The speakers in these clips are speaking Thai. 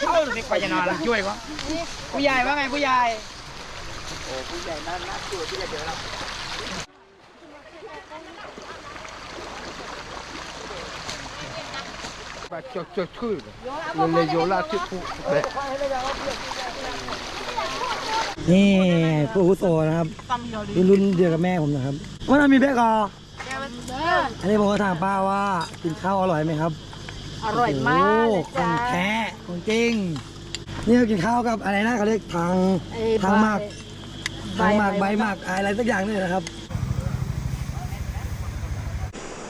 เข้าเด็กไปจะนอนช่วยก็ผู้ใหญ่ว่าไงผู้ใหญ่ Bah, tu tu tu. Le le yola tu tu. นี่ผู้อาวุโสนะครับรุ่นรุ่นเดียวกับแม่ผมนะครับว่าเรามีเบกออันนี้ผมก็ถามป้าว่ากินข้าวอร่อยไหมครับ อร่อยมากโอ้เลยโหขจ้าองแท้ของจริง นี่เรากินข้าวกับอะไรนะเขาเรียกทางเอ้ยทางหมากใบทางหมากใบใบหมากอะไรสักอย่างนี่นะครับ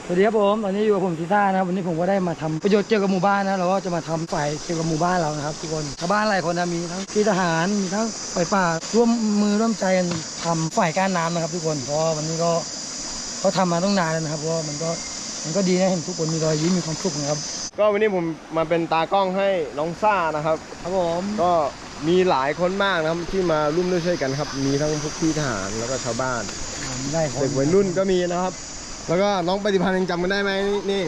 สวัสดีครับผมตอนนี้อยู่กับผมทิซ่านะครับวันนี้ผมก็ได้มาทำประโยชน์เกี่ยวกับหมู่บ้านนะเราก็จะมาทำฝ่ายเกี่ยวกับหมู่บ้านเรานะครับทุกคนชาวบ้านหลายคนนะมีทั้งพี่ทหารมีทั้งฝ่ายป่าร่วมมือร่วมใจกันทำฝ่ายก้านน้ำนะครับทุกคนเพราะว่าวันนี้ก็เขาทำมาต้องนานแล้วนะครับเพราะว่ามันก็มันก็ดีนะเห็นทุกคนมีรอยยิ้มมีความสุขนะครับ ก็วันนี้ผมมาเป็นตากล้องให้น้องซ่านะครับ ครับผมก็มีหลายคนมากนะครับที่มาร่วมด้วยช่วยกันครับ มีทั้งพวกพี่ทหารแล้วก็ชาวบ้านได้คนเด็กวัยรุ่นก็มีนะครับ แล้วก็น้องปฏิพันธ์ยังจำกันได้ไหมนี่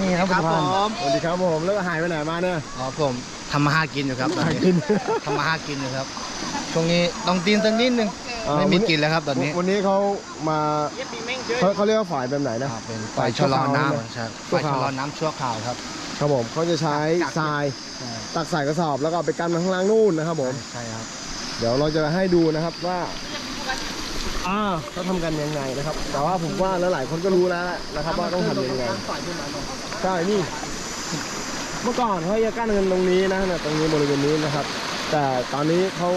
นี่ครับคุณพันธ์สวัสดีครับผมแล้วก็หายไปไหนมาเนี่ยอ๋อผมทำมาหากินอยู่ครับตอนนี้ทำมาหากินอยู่ครับช่วงนี้ต้องตีนสักนิดนึงอ่าไม่มีวันนี้กินแล้วครับตอนนี้ วันนี้เขามา เขาเขาเรียกว่าฝ่ายแบบไหนนะ อ่าเป็นฝ่ายชะลอน้ชั่วคราวำใช่ชั่วฝ่ายคราว ชะลอน้ำชั่วคราวครับ ครับผมเขาจะใช้ทรายตักใส่กระสอบแล้วก็เอาไปกันมาข้างล่างนู่นนะครับผม ใช่ครับ เดี๋ยวเราจะให้ดูนะครับว่าอ่าเขาทำกันยังไงนะครับ แต่ว่าผมว่าแล้วหลายคนก็รู้แล้วนะครับ ว่าต้องทำยังไงใช่นี่ เมื่อก่อนเขาจะกั้นกันตรงนี้นะเนี่ยตรงนี้บริเวณนี้นะครับ แต่ตอนนี้เขา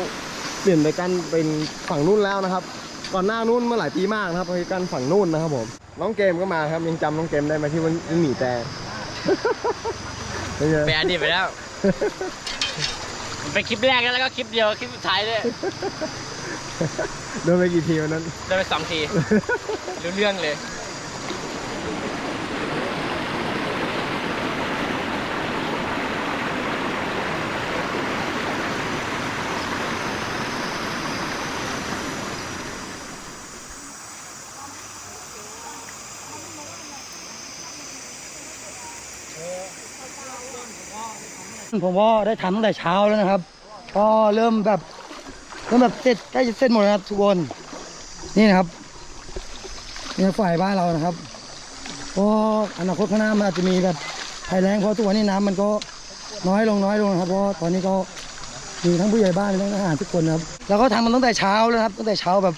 เปลี่ยนไปกั้นเป็นฝั่งนู้นแล้วนะครับ ก่อนหน้านู้นเมื่อหลายปีมากนะครับเขาจะกั้นฝั่งนู้นนะครับผมน้องเกมก็มาครับยังจำน้องเกมได้ไหมที่วันวิ่งหนีแต่เป็นไงไปอดีตไปแล้วไปคลิปแรกแล้วก็คลิปเดียวคลิปสุดท้ายด้วยโดนไปกี่ทีวันนั้นได้ไปสองทีรู้เรื่องเลย ผมก็ได้ทำตั้งแต่เช้าแล้วนะครับ ก็เริ่มแบบเริ่มแบบเสร็จใกล้จะเสร็จหมดแล้วครับทุกคนนี่นะครับนี่ฝ่ายบ้านเรานะครับก็อนาคตข้างหน้ามันอาจจะมีแบบภัยแล้งเพราะทุกวันนี้น้ำมันก็น้อยลงน้อยลงนะครับเพราะตอนนี้ก็มีทั้งผู้ใหญ่บ้านทั้งทหารทุกคนนะครับเราก็ทำมันตั้งแต่เช้าแล้วครับ ตั้งแต่เช้าแบบ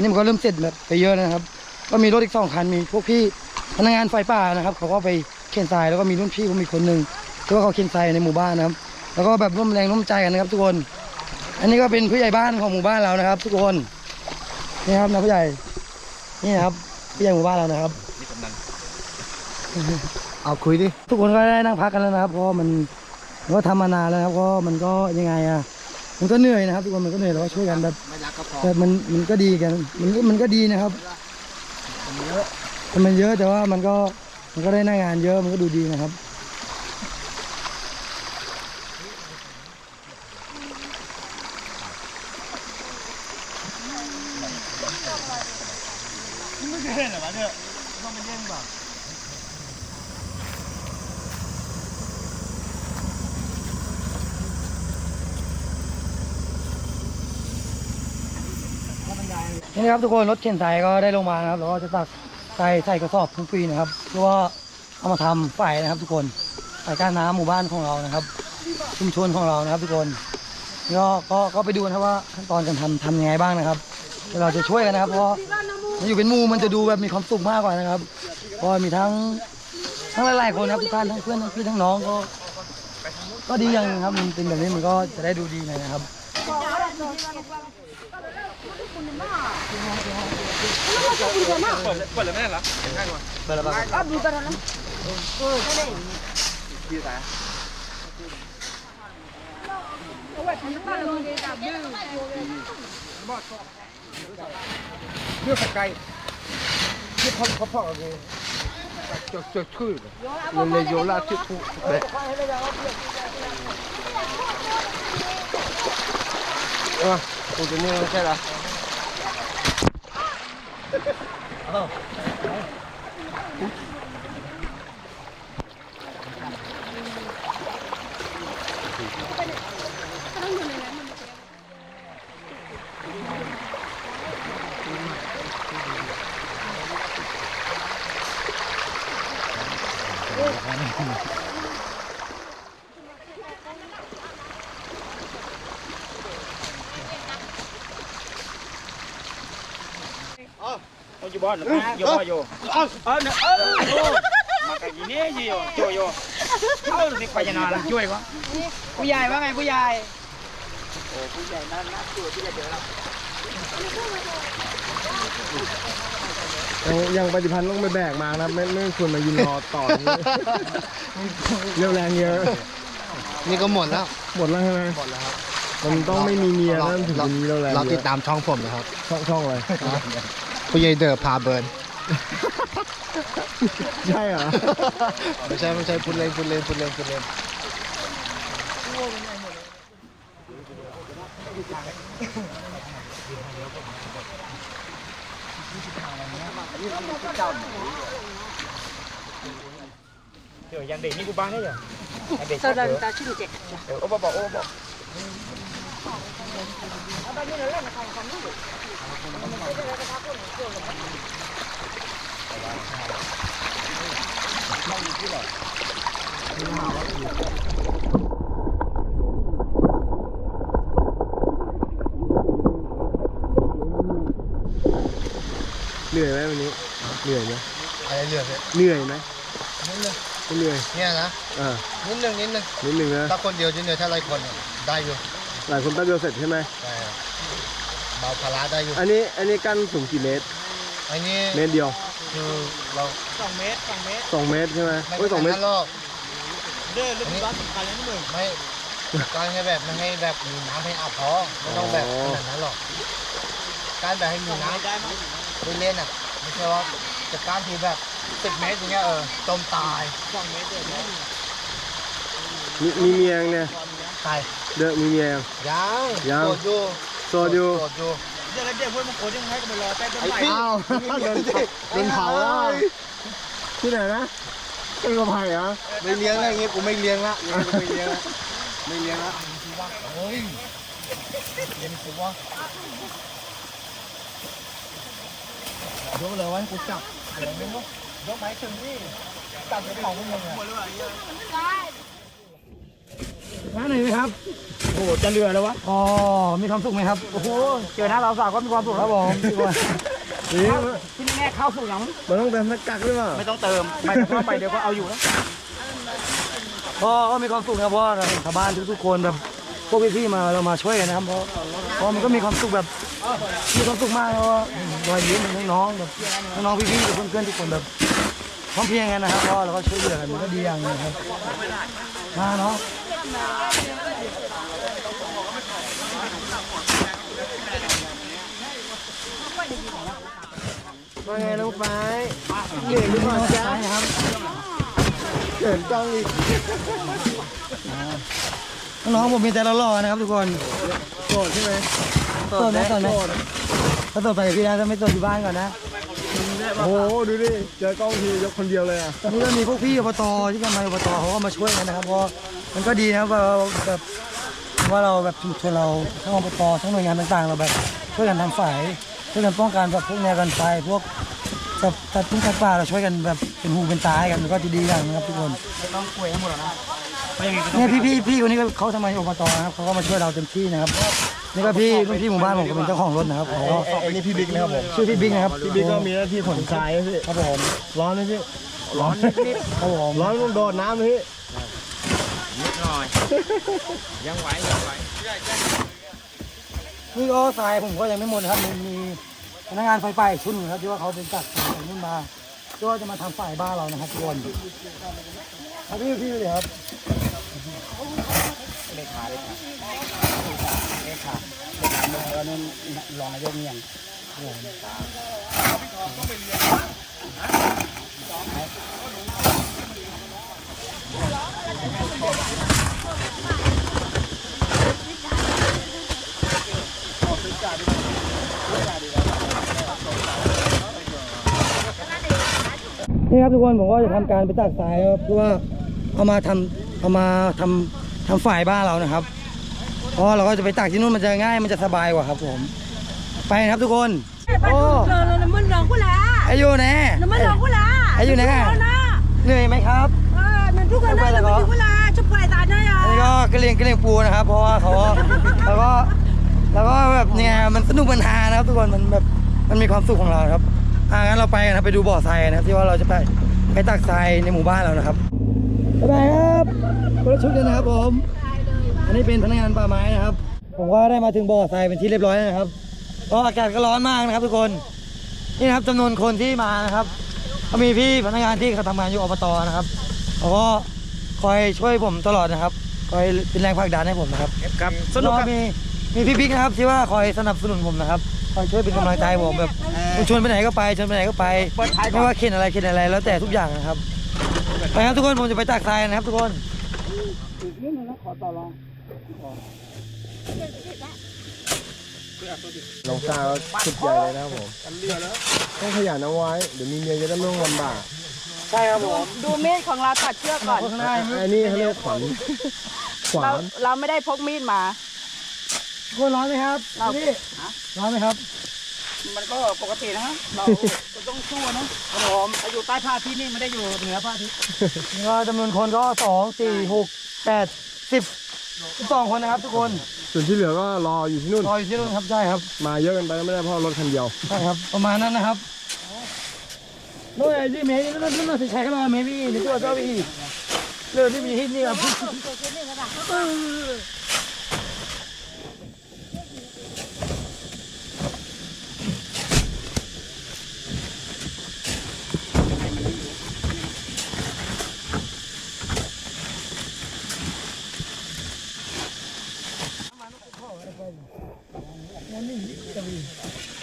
นี่มันก็เริ่มเสร็จแบบไปเยอะนะครับ ก็มีรถอีกสองคันมีพวกพี่พนักงานไฟป่านะครับ เขาก็ไปเข็นทรายแล้วก็มีรุ่นพี่ผมอีกคนหนึ่ง ที่ว่าเขาเข็นทรายในหมู่บ้านนะครับ แล้วก็แบบร่วมแรงร่วมใจกันนะครับทุกคน อันนี้ก็เป็นผู้ใหญ่บ้านของหมู่บ้านเรานะครับ ทุกคนนี่ครับนะผู้ใหญ่นี่นะครับผู้ใหญ่หมู่บ้านเรานะครับเอาคุยดิทุกคนก็ได้นั่งพักกันแล้วนะครับ เพราะว่ามันมันก็ทำมานานแล้วนะครับก็มันก็ยังไงอะมันก็เหนื่อยนะครับ ทุกคนมันก็เหนื่อยแล้วก็ช่วยกันแบบไม่รักก็พอแบบมันมันก็ดีกัน มันก็มันก็ดีนะครับแต่มันเยอะแต่ว่ามันก็มันก็ได้หน้างานเยอะมันก็ดูดีนะครับ นี่นะครับทุกคนรถเข็นทรายก็ได้ลงมานะครับแล้วก็จะตักทรายใส่กระสอบทุกปีนะครับเพื่อว่าเอามาทำฝ่ายนะครับ ทุกคนฝ่ายการน้ำหมู่บ้านของเรานะครับ ชุมชนของเรานะครับ ทุกคนก็ก็ก็ไปดูนะครับว่าขั้นตอนการทำทำยังไงบ้างนะครับเดี๋ยวเราจะช่วยกันนะครับ เพราะมันอยู่เป็นหมู่มันจะดูแบบมีความสุขมากกว่านะครับเพราะมีทั้งทั้งหลายๆคนนะครับทุกท่านทั้งเพื่อนทั้งพี่ทั้งน้องก็ ก็ดีอย่างนึงครับมันเป็นแบบนี้มันก็จะได้ดูดีหน่อยนะครับ เลือกไกลเลือกพ่อพ่อพ่อเลยจะจะชื่อเลยเลยโยลาที่ผู้เด็ก เออกูจะนี่ไม่ เหรออยู่บ้านนะอยู่บ้านอยู่เออเนี่ยเออโอ้มากันยี่นี่อยู่อยู่อยู่เออสิไปยังไงล่ะช่วยกว่าผู้ใหญ่ว่าไงผู้ใหญ่โอ้ผู้ใหญ่นั่นนะช่วยผู้ใหญ่เดี๋ยวเรายังยังปฏิพันธ์ต้องไปแบกมานะครับไม่ไม่ควรมายืนรอต่ออย่างนี้เรียวแรงเยอะ นี่ก็หมดแล้ว หมดแล้วใช่ไหมหมดแล้วครับมันต้องไม่มีเมียแล้วถึงจะมีเรียวแรงเราเยติดอะตามช่องผมนะครับ ช่องช่องอะไร ผู้ใหญ่เดอพาเบิร์นใช่เหรอ ไม่ใช่ไม่ใช่พูดเล่นพูดเล่นพูดเล่นพูดเล่นเดี๋ยวยังเด็กนี่กูบ้านได้ยังเด็ก sau đó người ta chưng chè เออโอ้บอกโอ้บอก เหนื่อยไหมวันนี้ เหนื่อยไหมอะไรเหลือเนี่ยเหนื่อยไหมนิดนึงไม่เหนื่อยเนี่ยนะอ่านิดนึงนิดนึงนิดหนึ่งนะถ้าคนเดียวจะเหนื่อยถ้าหลายคนเนี่ยได้อยู่หลายคนแป๊บเดียวเสร็จใช่ไหมได้ครับ เบาภาระได้อยู่อันนี้อันนี้กั้นสูงกี่เมตร อันนี้เมตรเดียวคือเราสองเมตรสองเมตรสองเมตรใช่ไหมไม่โอ้ยสองเมตรขนาดนั้นหรอกเด้อเรื่องบ้านสำคัญเลยนี่มึงไม่การให้แบบไม่ให้แบบมีน้ำให้อาบพอไม่ต้องแบบขนาดนั้นหรอก การแบบให้มีน้ำได้มั้ยเล่นๆอะไม่ใช่ว่าจะการทีแบบสิบเมตรอย่างเงี้ยเออจมตายสองเมตรเดี๋ยวนี้มีมีเมียยังเนี่ยตายเดอะมีเมียยังยังยังโสดอยู่ โสดอยู่ โสดอยู่เดี๋ยวเดี๋ยวพวกมึงโคตรยังให้กันไปรอแป๊บเดียวอ้าวโดนเผาโดนเผาแล้วที่ไหนนะเป็นกระไผ่เหรอไม่เลี้ยงอะไรเงี้ยกูไม่เลี้ยงละยังไงกูไม่เลี้ยงละไม่เลี้ยงละเฮ้ยเลี้ยงสิวะยกเลยวันกูจับเดี๋ยวนึงยกไม้ถึงนี่จับเป็นของมึงเล ยร้านไหนไหมครับ โอ้จะเรือแล้ววะ อ๋อ มีความสุขไหมครับ โอ้โห เจอหน้าเราสาวก็มีความสุขครับผมพี่บอยนี่ที่นี่แม่เข้าสู่ยังมันต้องเติมหน้ากากหรือเปล่า ไม่ต้องเติม ไปแต่เข้าไปเดี๋ยวก็เอาอยู่แล้วก็ก็มีความสุขนะครับเพราะว่าชาวบ้านทุกๆคนแบบพวกพี่ๆมาเรามาช่วยกันนะครับเพราะเพราะมันก็มีความสุขแบบมีความสุขมากเพราะว่ารอยยิ้มของน้องๆแบบน้องๆพี่ๆกับเพื่อนๆทุกคนแบบพร้อมเพรียงกันนะครับเพราะเราก็ช่วยเหลือกันมันก็ดีอย่างหนึงครับมาเนาะ ว่าไงลูกไม้เหนื่อยหรือเปล่าจ๊ะใช่ครับเขินกล้องอีกน้องผมมีแต่หล่อๆนะครับทุกคนโกรธใช่ไหมโสดไหมโสดไหมถ้าโสดไปกับพี่นะถ้าไม่โสดอยู่บ้านก่อนนะ โอ้โหดูดิเจอกล้องทียกคนเดียวเลยอะตอนนี้ก็มีพวกพี่อบตที่ทำงานอบตเขาก็มาช่วยกันนะครับเพราะ มันก็ดีนะครับว่าแบบว่าเราแบบชุมชนเราทั้งอบตทั้งหน่วยงานต่างๆ เราแบบช่วยกันทำฝ่ายช่วยกันป้องกันแบบพวกแนวกันไฟพวกกับตัดทุ่งตัดป่าเราช่วยกันแบบเป็นหูเป็นตาให้กันมันก็จะดีอย่างนะครับทุกคนต้องคุยให้หมดแล้วนะไปยังไงก็ต้องเนี่ยพี่พี่พี่คนนี้ก็เขาทำงานอบตนะครับเขาก็มาช่วยเราเต็มที่นะครับนี่ก็พี่รุ่นพี่หมู่บ้านผมก็เป็นเจ้าของรถนะครับเขาก็ไอ้นี่พี่บิ๊กนะครับผมชื่อพี่บิ๊กนะครับพี่บิ๊กก็มีหน้าที่ขนทรายนะพี่ครับผมร้อนไหมพี่ร้อนนิดครับผมร้อนต้องโดดน้ำไหมพี่ๆ นิดหน่อย ยังไหวยังไหวนี่ก็ทรายผมก็ยังไม่หมดนะครับมีมีพนักงานไฟป่าอีกชุดหนึงครับที่ว่าเขาเป็นจัดสายนู่นมาก็จะมาทำฝ่ายบ้านเรานะครับทุกคนครับพี่พี่เลยครับเลขาเลขาเลขาแล้วนั่นรองนายกเนี่ยง นี่ครับทุกคนผมก็จะทำการไปตักทรายครับเพื่อว่าเอามาทำเอามาทำทำฝ่ายบ้านเรานะครับเพราะเราก็จะไปตักที่นู่นมันจะง่ายมันจะสบายกว่าครับ ผม ไปนะครับทุกคนโอ้ Rồi rồi mình lòng của lá อายุแน่ Nó mới lòng của lá Ấy, vô nè. Nó เหนื่อยไหมครับ Mình rút ra Không phải đây là là mình có. rút của lá Chụp phải tại đây อันนี้ à ก็กระเลียงกระเลียงปูนะครับ เพราะว่าเขาแล้วก็แล้วก็แบบเนี่ยมันสนุกมันฮานะครับ ทุกคนมันแบบมันมีความสุขของเราครับ อ่างั้นเราไปกันครับไปดูบ่อทรายนะครับที่ว่าเราจะไปไปตักทรายในหมู่บ้านเรานะครับบ๊ายบายครับคนละชุดกันนะครับผม อันนี้เป็นพนักงานป่าไม้นะครับ ผมก็ได้มาถึงบ่อทรายเป็นที่เรียบร้อยแล้วนะครับ ก็อากาศก็ร้อนมากนะครับ ทุกคน นี่นะครับจำนวนคนที่มานะครับ ก็มีพี่พนักงานที่เขาทำงานอยู่อบตนะครับเขาก็คอยช่วยผมตลอดนะครับ คอยเป็นแรงผลักดันให้ผมนะครับครับสนุกครับแล้วมีมีพี่บิ๊กนะครับที่ว่าคอยสนับสนุนผมนะครับคอยช่วยเป็นกำลังใจให้ผมแบบ ผมชวนไปไหนก็ไปชวนไปไหนก็ไปไม่ว่าเข็นอะไรเข็นอะไรแล้วแต่ทุกอย่างนะครับไปครับทุกคนผมจะไปตักทรายนะครับ ทุกคนลองซาวสุดใหญ่เลยนะครับผมต้องขยันเอาไว้เดี๋ยวมีเมียจะได้ไม่ต้องลำบากใช่ครับผมดูมีดของเราตัดเชือกก่อนข้างหน้าไอ้นี่เขาเรียกขวัญขวาเรานเราไม่ได้พกมีดมาทุกคนร้อนไหมครับเราพี่ร้อนไหมครับ มันก็ปกตินะครับเราก็ต้องสู้นะครับผมถ้าอยู่ใต้ผ้าที่นี่ไม่ได้อยู่เหนือผ้าที่นี่ก็จำนวนคนก็สองสี่หกแปดสิบสิบสองคนนะครับทุกคนส่วนที่เหลือก็รออยู่ที่นู่นรออยู่ที่นู่นครับใช่ครับ มาเยอะกันไปก็ไม่ได้เพราะรถคันเดียวใช่ครับ ประมาณนั้นนะครับโน่นไอ้ที่เมย์นี่นั่นนั่นสิใช้ก็รอเมย์พี่นี่ตัวเจ้าพี่เรื่องที่มีฮิตนี่ครับ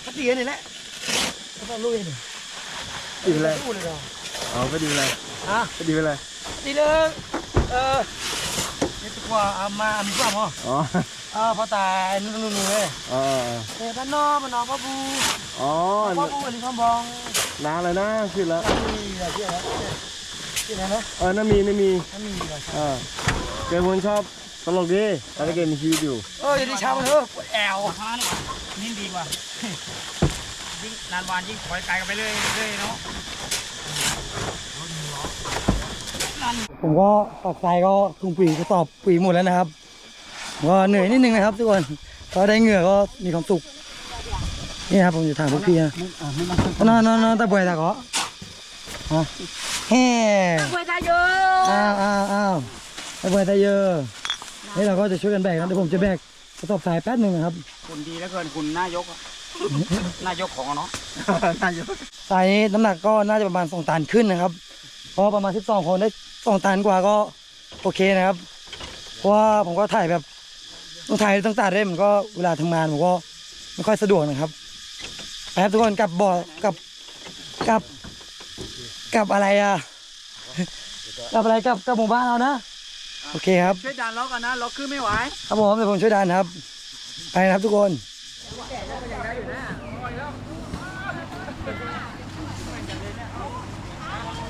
ก็ตีกันนี่แหละก็ต้อง ลุยนี่ดีไปเลยสู้เลยเหรอเอาก็ดีไปเลยอะก็ดีไปเลยตีเลยเออนี่ตัวอามามีกว่ามั้งอ๋ออ่าพอตายนู่นนู่นนู่นเลยอ๋อเฮ้ยบ้านนอกบ้านนอกพ่อบูอ๋อพ่อบูอันนี้ข้างบองน้าอะไรนะขึ้นแล้วนี่อะไรที่อะไรที่ไหนนะเออน้ามีน้ามีมันมีอะไรเออเกมคนชอบตลกดีตอนนี้เกมมีชีวิตอยู่เอออย่าดีช้ามันเถอะปวดแอวผ้านี่นี่ดีกว่ายิ่ง นานวันยิ่งถอยไกลกันไปเรื่อยเรื่อยเนาะผมก็ตักทรายก็ถุงปุ๋ยกระสอบปุ๋ยหมดแล้วนะครับผมก็เหนื่อยนิดนึงนะครับทุกคนพอได้เหงื่อก็มีความสุขนี่นะครับผมจะถามพวกพี่นะนอนนอนนอนตะบวยตะเกาะฮะแฮ่ quay ta vô อ้าวอ้าวอ้าวตะบวยตะเยอะนี่เราก็จะช่วยกันแบกนะเดี๋ยวผมจะแบกกระสอบทรายแป๊บหนึ่งนะครับคุณดีแล้วเกินคุณนายกอะ นายกของอะเนาะนายกทรายนี้น้ำหนักก็น่าจะประมาณสองตันขึ้นนะครับ เพราะประมาณสิบสองคนได้สองตันกว่าก็โอเคนะครับ เพราะว่าผมก็ถ่ายแบบต้องถ่ายต้องตัดเล่มมันก็เวลาทำงานผมก็ไม่ค่อยสะดวกนะครับไปครับทุกคนกลับบ่อกับกับกับอะไรอะกับอะไรกับกับหมู่บ้านเรานะโอเคครับช่วยดันล็อกกันนะล็อกขึ้นไม่ไหวครับผมเดี๋ยวผมช่วยดันครับ ไปนะครับทุกคน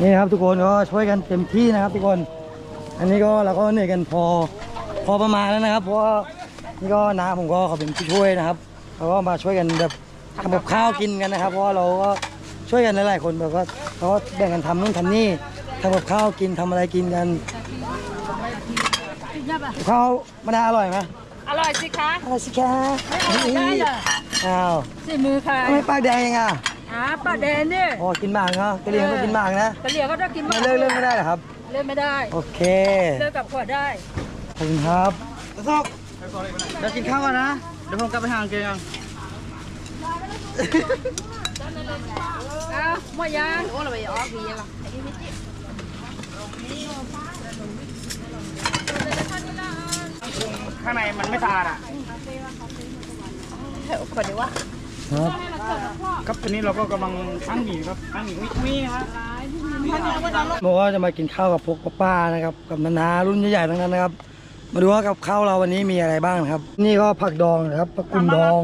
นี่นะครับทุกคนก็ช่วยกันเต็มที่นะครับทุกคน อันนี้ก็เราก็เหนื่อยกันพอพอประมาณแล้วนะครับ เพราะว่านี่ก็น้าผมก็เขาเป็นผู้ช่วยนะครับเราก็มาช่วยกันแบบทำกับข้าวกินกันนะครับ เพราะว่าเราก็ช่วยกันหลายๆคนแบบว่าเราก็แบ่งกันทำนู่นทำนี่ทำกับข้าวกินทำอะไรกินกันกับข้าวมันอร่อยไหมอร่อยสิคะอร่อยสิคะได้เหรออ้าวสิมือใครทำไมปากแดงยังอะ หาป้าแดนเนี่ยอ๋อกินหมากเนาะกะเหรี่ยงต้องกินหมากนะกะเหลี่ยก็ต้องกินไม่มากเลิกเลิกไม่ได้เหรอครับ เล่นไม่ได้ โอเค เลิกกับขวดได้ ขอบคุณครับเดี๋ยวกินข้าวก่อนนะ เดี๋ยวผมกลับไปหางเกงเอาหมดยังโอ้เราไปออกดีละข้างในมันไม่สะอาดอะคนดีว่าครับ ครับตอนนี้เราก็กำลังตั้งหนีครับตั้งหนีวิวิครับบอกว่าจะมากินข้าวกับพวกป้าๆนะครับ กับนานารุ่นใหญ่ๆทั้งนั้นนะครับ มาดูว่ากับข้าวเราวันนี้มีอะไรบ้างนะครับ นี่ก็ผักดองนะครับผักกุนดอง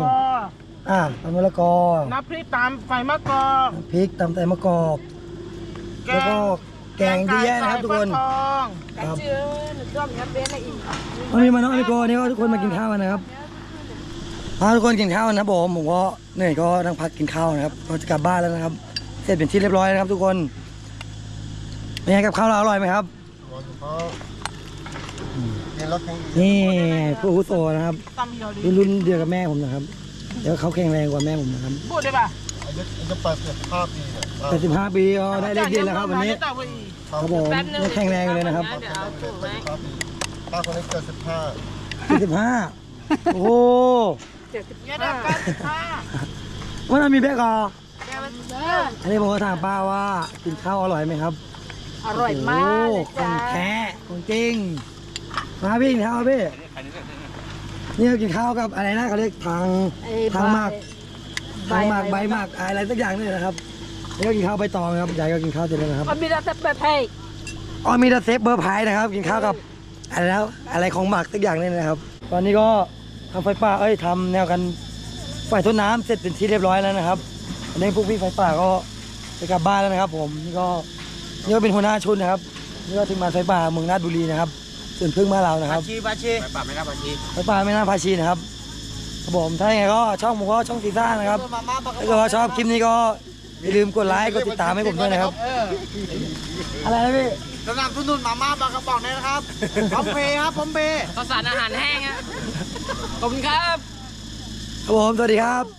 อ่าตำมะละกอน้ำพริกตามไฟมะกอกพริกตำไตมะกอกแล้วก็แกงที่แย่นะครับทุกคนครับเชื่อหนูชอบเนื้อเบสอะไรอีกวันนี้มาน้องอเมโกนี่ก็ทุกคนมากินข้าวกันนะครับ พาทุกคนกินข้าวนะครับผมผมก็เหนื่อยก็นั่งพักกินข้าวนะครับก็จะกลับบ้านแล้วนะครับ เสร็จเป็นที่เรียบร้อยแล้วนะครับ ทุกคนเป็นไงกับข้าวเราอร่อยไหมครับกินรถยังนี่ผู้อาวุโสนะครับรุ่นรุ่นเดียวกับแม่ผมนะครับเดี๋ยวเขาแข็งแรงกว่าแม่ผมนะครับพูดได้ป่ะอายุอายุแปดสิบห้าปีเนี่ยแต่สิบห้าปีก็ได้เลขเดียนแล้วครับวันนี้ครับผมยังแข็งแรงอยู่เลยนะครับป้าคนนี้เกิดสิบห้าสิบห้าโอ้ โหเจ็ดสิบห้าวันนั้นมีแบกออันนี้ผมก็ถามป้าว่ากินข้าวอร่อยไหมครับอร่อยมากเลยโอ้โหขจ้าองแท้ของจริง มาพี่กินข้าวพี่นี่ก็กินข้าวกับอะไรนะเขาเรียกทางไอ้ทางหมากใบทางหมากใบหมากอะไรสักอย่างนี่นะครับนี่ก็กินข้าวใบตองครับยายก็กินข้าวเสร็จแล้วนะครับมันมีแต่แบบเพกอ๋อมีแต่เซฟเบอร์ไพรส์นะครับ กินข้าวกับอะไรแล้วอะไรของหมักสักอย่างนี่นะครับ ตอนนี้ก็ ทำไฟป่าเอ้ยทำแนวกันไฟต้นน้ำเสร็จเป็นที่เรียบร้อยแล้วนะครับอันนี้พวกพี่ไฟป่าก็จะกลับบ้านแล้วนะครับ ผมนี่ก็นี่ก็เป็นหัวหน้าชุดนะครับนี่ก็ทีมงานไฟป่าเมืองราชบุรีนะครับส่วนพึ่งมาเรานะครับ ชีบาชีไปป่าไม่น่าบาชีไฟป่าไม่น่าพาชีนะครับครับผมถ้าอย่างไรก็ช่องผมก็ช่องซีซ่านะครับถ้าเกิดว่าชอบคลิปนี้ก็อย่าลืมกดไลค์กดติดตามให้ผมด้วยนะครับอะไรนะพี่สนับสนุนมาม่าปลากระป๋องเนี่ยนะครับพร้อมเพย์ครับพร้อมเพย์ ข้าวสารอาหารแห้งอะ ขอบคุณครับ ครับผม สวัสดีครับ